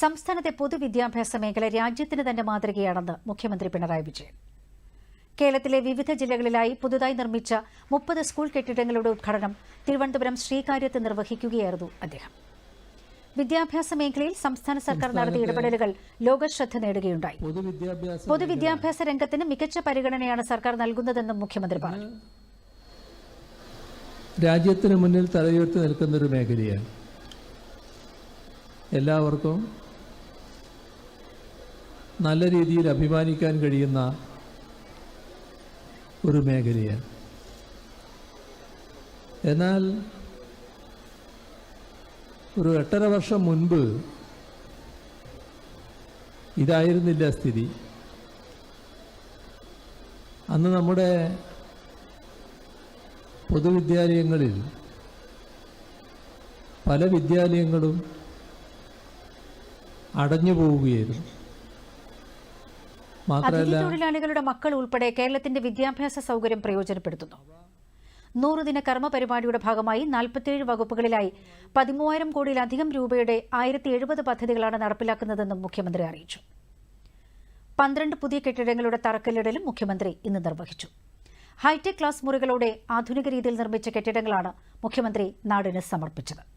സംസ്ഥാനത്തെ പൊതുവിദ്യാഭ്യാസ മേഖല രാജ്യത്തിന് തന്നെ മാതൃകയാണെന്ന് മുഖ്യമന്ത്രി പിണറായി വിജയൻ. കേരളത്തിലെ വിവിധ ജില്ലകളിലായി പുതുതായി നിർമ്മിച്ച മുപ്പത് സ്കൂൾ കെട്ടിടങ്ങളുടെ ഉദ്ഘാടനം തിരുവനന്തപുരം ശ്രീകാര്യത്ത് നിർവഹിക്കുകയായിരുന്നു അദ്ദേഹം. വിദ്യാഭ്യാസ മേഖലയിൽ സംസ്ഥാന സർക്കാർ നടത്തിയ ഇടപെടലുകൾ ലോകശ്രദ്ധ നേടുകയുണ്ടായി. പൊതുവിദ്യാഭ്യാസ പൊതുവിദ്യാഭ്യാസ രംഗത്തിന് മികച്ച പരിഗണനയാണ് സർക്കാർ നൽകുന്നതെന്നും മുഖ്യമന്ത്രി പറഞ്ഞു. രാജ്യത്തിന് മുന്നിൽ തലയുയർത്തി നിൽക്കുന്ന ഒരു മേഖലയാണ്. എല്ലാവർക്കും നല്ല രീതിയിൽ അഭിമാനിക്കാൻ കഴിയുന്ന ഒരു മേഖലയാണ്. എന്നാൽ ഒരു എട്ടര വർഷം മുൻപ് ഇതായിരുന്നില്ല സ്ഥിതി. അന്ന് നമ്മുടെ പൊതുവിദ്യാലയങ്ങളിൽ പല വിദ്യാലയങ്ങളും അടഞ്ഞു പോവുകയായിരുന്നു തൊഴിലാളികളുടെ മക്കൾ ഉൾപ്പെടെ കേരളത്തിന്റെ വിദ്യാഭ്യാസ സൗകര്യം പ്രയോജനപ്പെടുത്തുന്നു. നൂറുദിന കർമ്മ പരിപാടിയുടെ ഭാഗമായി നാൽപ്പത്തിയേഴ് വകുപ്പുകളിലായി പതിമൂവായിരം കോടിയിലധികം രൂപയുടെ ആയിരത്തി എഴുപത് പദ്ധതികളാണ് നടപ്പിലാക്കുന്നതെന്നും മുഖ്യമന്ത്രി അറിയിച്ചു. പന്ത്രണ്ട് പുതിയ കെട്ടിടങ്ങളുടെ തറക്കല്ലിടലും മുഖ്യമന്ത്രി ഇന്ന് നിർവഹിച്ചു. ഹൈടെക് ക്ലാസ് മുറികളോടെ ആധുനിക രീതിയിൽ നിർമ്മിച്ച കെട്ടിടങ്ങളാണ് മുഖ്യമന്ത്രി നാടിന് സമർപ്പിച്ചത്.